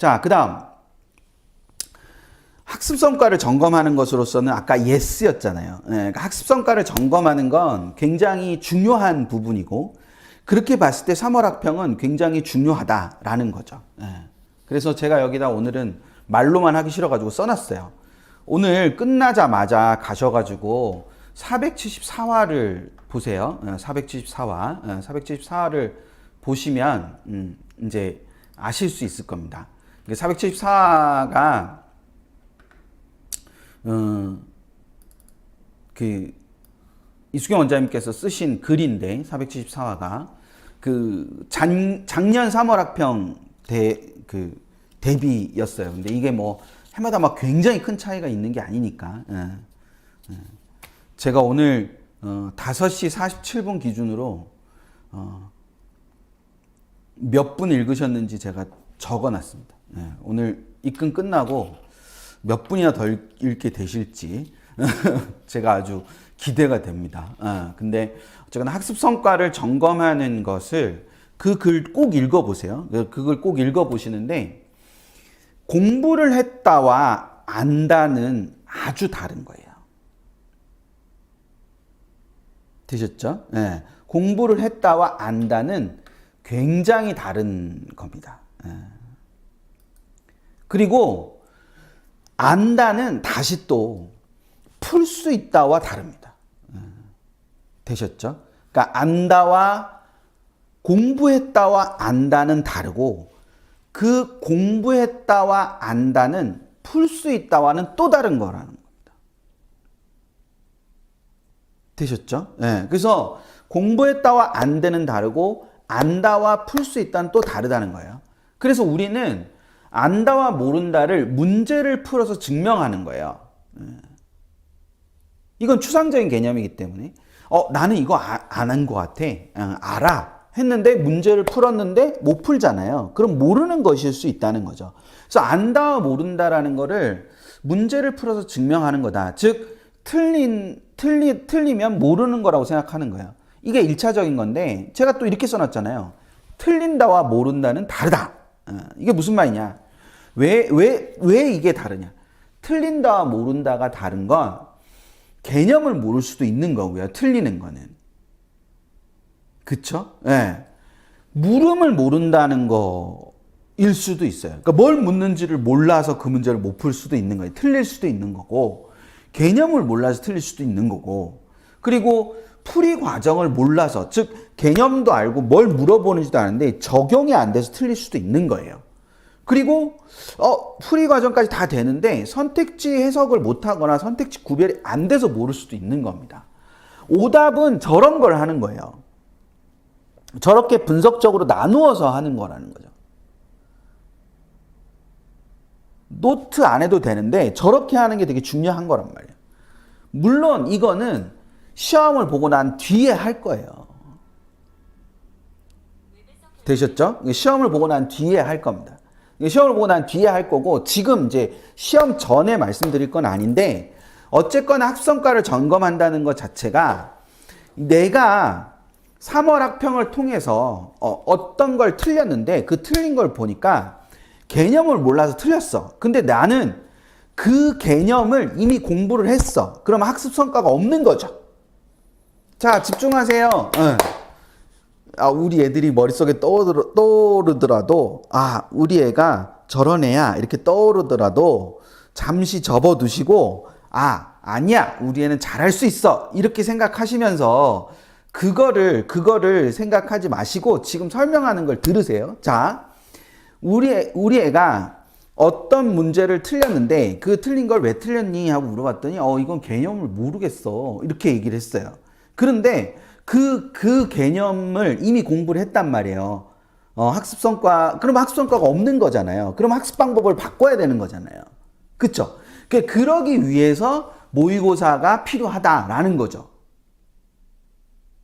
자, 그 다음. 학습 성과를 점검하는 것으로서는 아까 yes였잖아요. 예, 그러니까 학습 성과를 점검하는 건 굉장히 중요한 부분이고 그렇게 봤을 때 3월 학평은 굉장히 중요하다라는 거죠. 예. 그래서 제가 여기다 오늘은 말로만 하기 싫어가지고 써놨어요. 오늘 끝나자마자 가셔가지고 474화를 보세요. 474화, 474화를 보시면 음, 이제 아실 수 있을 겁니다. 474가 어, 그 이수경 원장님께서 쓰신 글인데 474화가 그 작, 작년 3월 학평 대 그 대비였어요. 근데 이게 뭐 해마다 막 굉장히 큰 차이가 있는 게 아니니까. 예. 예. 제가 오늘 어, 5시 47분 기준으로 어, 몇 분 읽으셨는지 제가 적어놨습니다. 예. 오늘 입금 끝나고 몇 분이나 더 읽- 읽게 되실지 제가 아주 기대가 됩니다. 아, 근데 어쨌거나 학습 성과를 점검하는 것을 그 글 꼭 읽어보세요. 그걸 꼭 읽어보시는데 공부를 했다와 안다는 아주 다른 거예요. 되셨죠? 예. 공부를 했다와 안다는 굉장히 다른 겁니다. 예. 그리고 안다는 다시 또 풀 수 있다와 다릅니다. 예. 되셨죠? 그러니까 안다와 공부했다와 안다는 다르고 그 공부했다와 안다는 풀 수 있다와는 또 다른 거라는 겁니다. 되셨죠? 예. 그래서 공부했다와 안다는 다르고 안다와 풀 수 있다는 또 다르다는 거예요. 그래서 우리는 안다와 모른다를 문제를 풀어서 증명하는 거예요. 예. 이건 추상적인 개념이기 때문에. 어 나는 이거 안한 것 같아. 어, 알아. 했는데 문제를 풀었는데 못 풀잖아요. 그럼 모르는 것일 수 있다는 거죠. 그래서 안다와 모른다라는 거를 문제를 풀어서 증명하는 거다. 즉 틀린 틀리 틀리면 모르는 거라고 생각하는 거예요. 이게 일차적인 건데 제가 또 이렇게 써놨잖아요. 틀린다와 모른다는 다르다. 어, 이게 무슨 말이냐 왜 왜 왜 이게 다르냐 틀린다와 모른다가 다른 건 개념을 모를 수도 있는 거고요. 틀리는 거는. 그쵸? 예. 네. 물음을 모른다는 거일 수도 있어요. 그러니까 뭘 묻는지를 몰라서 그 문제를 못 풀 수도 있는 거예요. 틀릴 수도 있는 거고, 개념을 몰라서 틀릴 수도 있는 거고, 그리고 풀이 과정을 몰라서, 즉, 개념도 알고 뭘 물어보는지도 아는데 적용이 안 돼서 틀릴 수도 있는 거예요. 그리고 어 풀이 과정까지 다 되는데 선택지 해석을 못하거나 선택지 구별이 안 돼서 모를 수도 있는 겁니다. 오답은 저런 걸 하는 거예요. 저렇게 분석적으로 나누어서 하는 거라는 거죠. 노트 안 해도 되는데 저렇게 하는 게 되게 중요한 거란 말이에요. 물론 이거는 시험을 보고 난 뒤에 할 거예요. 되셨죠? 시험을 보고 난 뒤에 할 겁니다. 시험을 보고 난 뒤에 할 거고 지금 이제 시험 전에 말씀드릴 건 아닌데 어쨌거나 학성과를 점검한다는 것 자체가 내가 3월 학평을 통해서 어, 떤걸 틀렸는데 그 틀린 걸 보니까 개념을 몰라서 틀렸어. 근데 나는 그 개념을 이미 공부를 했어. 그럼 학습 성과가 없는 거죠. 자, 집중하세요. 응. 아, 우리 애들이 머릿속에 떠오르, 떠오르더라도, 아, 우리 애가 저런 애야. 이렇게 떠오르더라도, 잠시 접어두시고, 아, 아니야. 우리 애는 잘할 수 있어. 이렇게 생각하시면서, 그거를, 그거를 생각하지 마시고, 지금 설명하는 걸 들으세요. 자, 우리, 애, 우리 애가 어떤 문제를 틀렸는데, 그 틀린 걸 왜 틀렸니? 하고 물어봤더니, 어, 이건 개념을 모르겠어. 이렇게 얘기를 했어요. 그런데, 그, 그 개념을 이미 공부를 했단 말이에요. 어, 학습 성과, 그럼 학습 성과가 없는 거잖아요. 그럼 학습 방법을 바꿔야 되는 거잖아요. 그쵸? 그, 그러기 위해서 모의고사가 필요하다라는 거죠.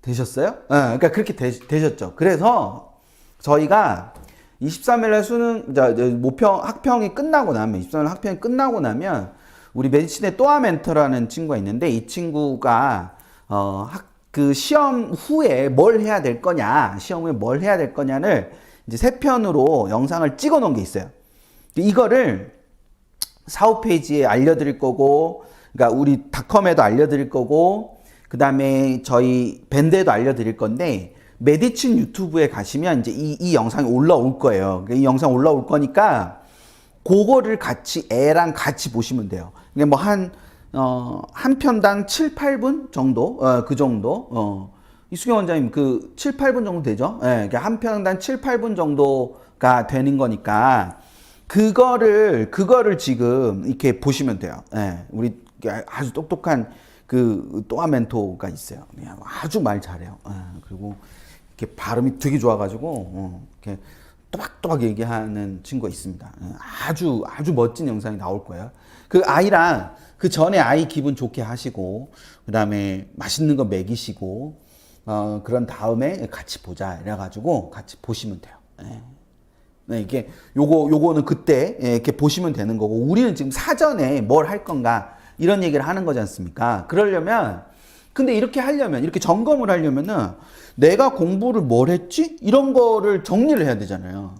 되셨어요? 네, 그러니까 그렇게 되, 되셨죠. 그래서 저희가 23일날 수능, 모평, 학평이 끝나고 나면, 23일 학평이 끝나고 나면, 우리 메디신의 또아 멘터라는 친구가 있는데, 이 친구가, 어, 학, 그 시험 후에 뭘 해야 될 거냐, 시험 후에 뭘 해야 될 거냐를 이제 세 편으로 영상을 찍어 놓은 게 있어요. 이거를 사후 페이지에 알려드릴 거고, 그러니까 우리 닷컴에도 알려드릴 거고, 그 다음에 저희 밴드에도 알려드릴 건데, 메디친 유튜브에 가시면 이제 이, 이 영상이 올라올 거예요. 그러니까 이 영상 올라올 거니까, 그거를 같이 애랑 같이 보시면 돼요. 이게 뭐 한, 어, 한 편당 7, 8분 정도? 어, 그 정도? 어. 이수경 원장님 그 7, 8분 정도 되죠? 예, 그한 편당 7, 8분 정도가 되는 거니까 그거를 그거를 지금 이렇게 보시면 돼요. 예, 우리 아주 똑똑한 그 또아 멘토가 있어요. 아주 말 잘해요. 예, 그리고 이렇게 발음이 되게 좋아가지고 어, 이렇게 또박또박 얘기하는 친구가 있습니다. 예, 아주 아주 멋진 영상이 나올 거예요. 그 아이랑 그 전에 아이 기분 좋게 하시고 그 다음에 맛있는 거 먹이시고 어, 그런 다음에 같이 보자 이래가지고 같이 보시면 돼요. 예. 네, 이게 요거 요거는 그때 예, 이렇게 보시면 되는 거고 우리는 지금 사전에 뭘 할 건가 이런 얘기를 하는 거지 않습니까? 그러려면 근데 이렇게 하려면 이렇게 점검을 하려면은 내가 공부를 뭘 했지 이런 거를 정리를 해야 되잖아요.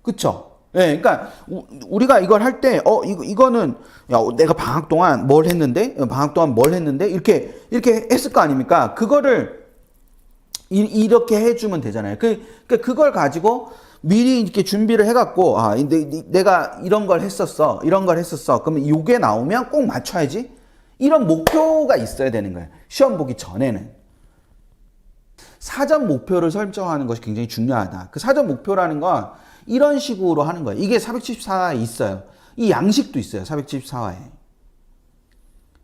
그쵸? 예, 그러니까 우- 우리가 이걸 할 때 어 이거 이거는 야 내가 방학 동안 뭘 했는데 어, 방학 동안 뭘 했는데 이렇게 이렇게 했을 거 아닙니까? 그거를 이, 이렇게 해주면 되잖아요. 그, 그 그걸 가지고 미리 이렇게 준비를 해갖고 아 내, 내- 내가 이런 걸 했었어, 이런 걸 했었어. 그러면 이게 나오면 꼭 맞춰야지. 이런 목표가 있어야 되는 거예요. 시험 보기 전에는. 사전 목표를 설정하는 것이 굉장히 중요하다. 그 사전 목표라는 건 이런 식으로 하는 거예요. 이게 474화에 있어요. 이 양식도 있어요. 474화에.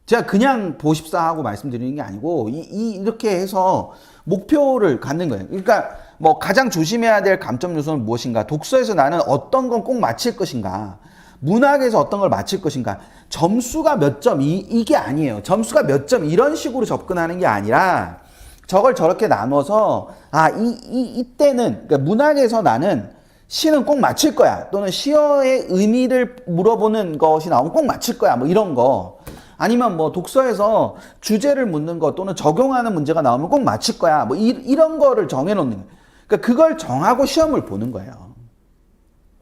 제가 그냥 보십사 하고 말씀드리는 게 아니고 이, 이 이렇게 해서 목표를 갖는 거예요. 그러니까 뭐 가장 조심해야 될 감점 요소는 무엇인가? 독서에서 나는 어떤 건 꼭 맞힐 것인가? 문학에서 어떤 걸 맞힐 것인가? 점수가 몇 점, 이, 이게 아니에요. 점수가 몇 점, 이런 식으로 접근하는 게 아니라 저걸 저렇게 나눠서, 아, 이, 이, 이때는, 그러니까 문학에서 나는 시는 꼭 맞힐 거야. 또는 시어의 의미를 물어보는 것이 나오면 꼭 맞힐 거야. 뭐 이런 거. 아니면 뭐 독서에서 주제를 묻는 것 또는 적용하는 문제가 나오면 꼭 맞힐 거야. 뭐 이, 이런 거를 정해놓는 거예요. 그러니까 그걸 정하고 시험을 보는 거예요.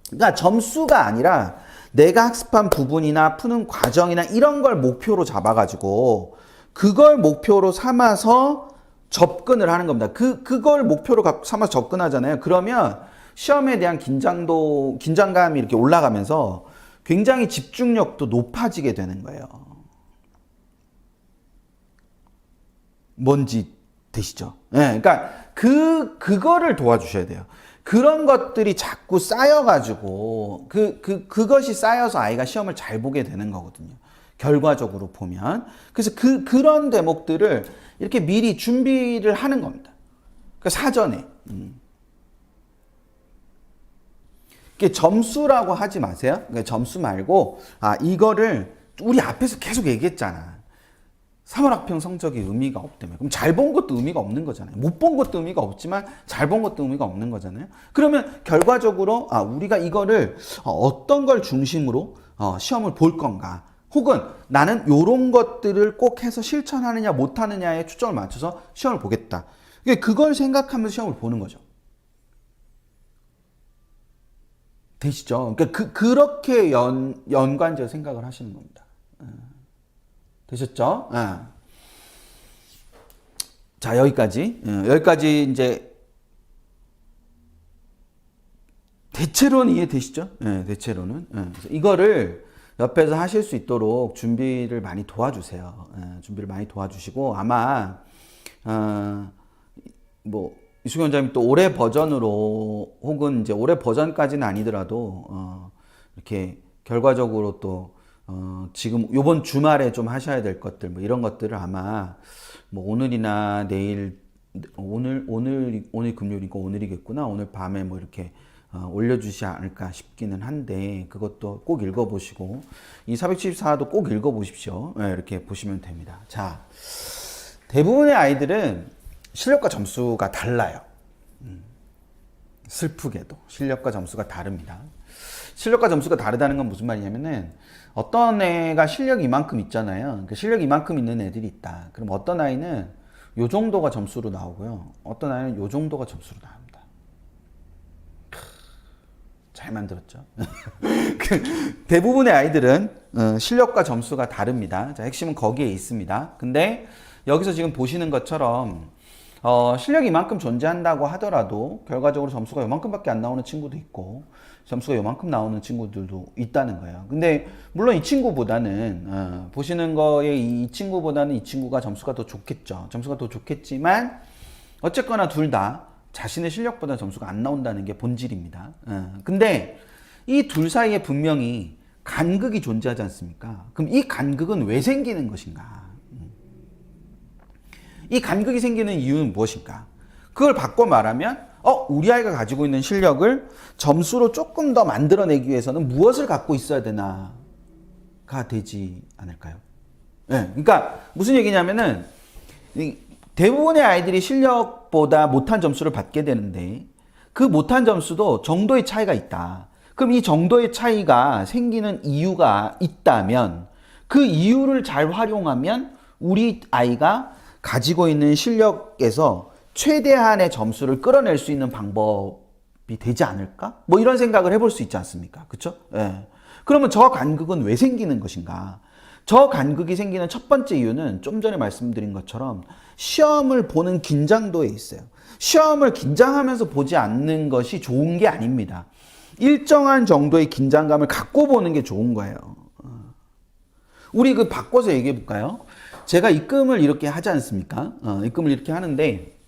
그러니까 점수가 아니라 내가 학습한 부분이나 푸는 과정이나 이런 걸 목표로 잡아가지고 그걸 목표로 삼아서 접근을 하는 겁니다. 그, 그걸 목표로 가- 삼아서 접근하잖아요. 그러면 시험에 대한 긴장도, 긴장감이 이렇게 올라가면서 굉장히 집중력도 높아지게 되는 거예요. 뭔지 되시죠? 예, 그러니까 그 그거를 도와주셔야 돼요. 그런 것들이 자꾸 쌓여가지고 그 그 그것이 쌓여서 아이가 시험을 잘 보게 되는 거거든요. 결과적으로 보면 그래서 그 그런 대목들을 이렇게 미리 준비를 하는 겁니다. 그 사전에. 음. 이게 점수라고 하지 마세요. 그러니까 점수 말고 아 이거를 우리 앞에서 계속 얘기했잖아. 3월 학평 성적이 의미가 없다며. 그럼 잘 본 것도 의미가 없는 거잖아요. 못 본 것도 의미가 없지만 잘 본 것도 의미가 없는 거잖아요. 그러면 결과적으로 아 우리가 이거를 어, 어떤 걸 중심으로 어, 시험을 볼 건가? 혹은 나는 요런 것들을 꼭 해서 실천하느냐 못하느냐에 초점을 맞춰서 시험을 보겠다. 그걸 생각하면서 시험을 보는 거죠. 되시죠? 그러니까 그, 그렇게 연, 연관지어 생각을 하시는 겁니다. 되셨죠? 예. 자, 여기까지. 예, 여기까지 이제 대체로는 이해되시죠? 예, 대체로는. 예, 그래서 이거를 옆에서 하실 수 있도록 준비를 많이 도와주세요. 예, 준비를 많이 도와주시고 아마 어, 뭐 이수경 원장님 또 올해 버전으로 혹은 이제 올해 버전까지는 아니더라도 어, 이렇게 결과적으로 또 어, 지금 요번 주말에 좀 하셔야 될 것들 뭐 이런 것들을 아마 뭐 오늘이나 내일 오늘 오늘 오늘 금요일이니까 오늘이겠구나. 오늘 밤에 뭐 이렇게 어, 올려주지 않을까 싶기는 한데 그것도 꼭 읽어보시고 이 474도 꼭 읽어보십시오. 네, 이렇게 보시면 됩니다. 자 대부분의 아이들은 실력과 점수가 달라요 음, 슬프게도 실력과 점수가 다릅니다 실력과 점수가 다르다는 건 무슨 말이냐면은 어떤 애가 실력이 이만큼 있잖아요. 그 실력이 이만큼 있는 애들이 있다. 그럼 어떤 아이는 요 정도가 점수로 나오고요. 어떤 아이는 요 정도가 점수로 나옵니다. 크, 잘 만들었죠. 그 대부분의 아이들은 어, 실력과 점수가 다릅니다. 자, 핵심은 거기에 있습니다. 근데 여기서 지금 보시는 것처럼 어, 실력이 이만큼 존재한다고 하더라도 결과적으로 점수가 요만큼밖에 안 나오는 친구도 있고 점수가 요만큼 나오는 친구들도 있다는 거예요. 근데 물론 이 친구보다는 어, 보시는 거에 이, 이 친구보다는 이 친구가 점수가 더 좋겠죠. 점수가 더 좋겠지만 어쨌거나 둘 다 자신의 실력보다 점수가 안 나온다는 게 본질입니다. 어, 근데 이 둘 사이에 분명히 간극이 존재하지 않습니까? 그럼 이 간극은 왜 생기는 것인가? 이 간극이 생기는 이유는 무엇일까? 그걸 바꿔 말하면, 어, 우리 아이가 가지고 있는 실력을 점수로 조금 더 만들어내기 위해서는 무엇을 갖고 있어야 되나가 되지 않을까요? 예, 그러니까 무슨 얘기냐면은, 이 대부분의 아이들이 실력보다 못한 점수를 받게 되는데, 그 못한 점수도 정도의 차이가 있다. 그럼 이 정도의 차이가 생기는 이유가 있다면, 그 이유를 잘 활용하면 우리 아이가 가지고 있는 실력에서 최대한의 점수를 끌어낼 수 있는 방법이 되지 않을까? 뭐 이런 생각을 해볼 수 있지 않습니까? 그쵸? 예. 그러면 저 간극은 왜 생기는 것인가? 저 간극이 생기는 첫 번째 이유는 좀 전에 말씀드린 것처럼 시험을 보는 긴장도에 있어요. 시험을 긴장하면서 보지 않는 것이 좋은 게 아닙니다. 일정한 정도의 긴장감을 갖고 보는 게 좋은 거예요. 우리 그 바꿔서 얘기해 볼까요? 제가 입금을 이렇게 하지 않습니까? 어, 입금을 이렇게 하는데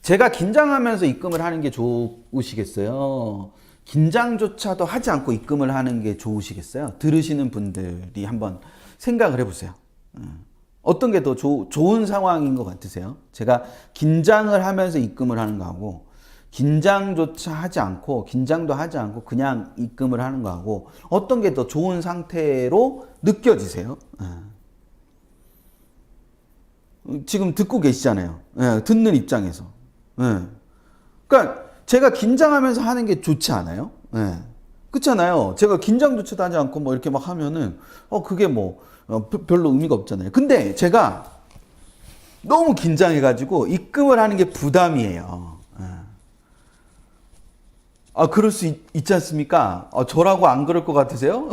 제가 긴장하면서 입금을 하는 게 좋으시겠어요? 긴장조차도 하지 않고 입금을 하는 게 좋으시겠어요? 들으시는 분들이 한번 생각을 해보세요. 어, 어떤 게 더 좋은 상황인 것 같으세요? 제가 긴장을 하면서 입금을 하는 거하고 긴장조차 하지 않고 긴장도 하지 않고 그냥 입금을 하는 거하고 어떤 게 더 좋은 상태로 느껴지세요? 어. 지금 듣고 계시잖아요. 예, 듣는 입장에서. 예. 그러니까 제가 긴장하면서 하는 게 좋지 않아요? 예. 그렇잖아요. 제가 긴장조차도 하지 않고 뭐 이렇게 막 하면은 어 그게 뭐 어, 별로 의미가 없잖아요. 근데 제가 너무 긴장해가지고 입금을 하는 게 부담이에요. 예. 아 그럴 수 있, 지 않습니까? 어, 저라고 안 그럴 것 같으세요?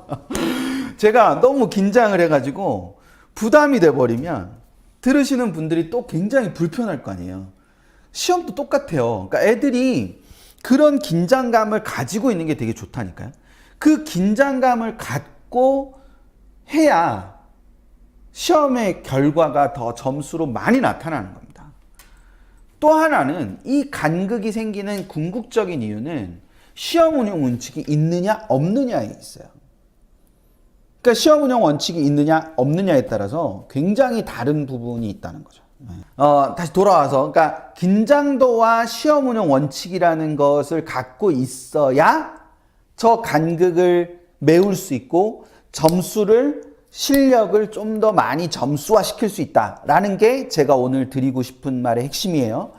제가 너무 긴장을 해가지고 부담이 돼버리면 들으시는 분들이 또 굉장히 불편할 거 아니에요. 시험도 똑같아요. 그러니까 애들이 그런 긴장감을 가지고 있는 게 되게 좋다니까요. 그 긴장감을 갖고 해야 시험의 결과가 더 점수로 많이 나타나는 겁니다. 또 하나는 이 간극이 생기는 궁극적인 이유는 시험 운영 원칙이 있느냐 없느냐에 있어요. 그러니까 시험 운영 원칙이 있느냐 없느냐에 따라서 굉장히 다른 부분이 있다는 거죠. 어, 다시 돌아와서 그러니까 긴장도와 시험 운영 원칙이라는 것을 갖고 있어야 저 간극을 메울 수 있고 점수를 실력을 좀 더 많이 점수화 시킬 수 있다라는 게 제가 오늘 드리고 싶은 말의 핵심이에요.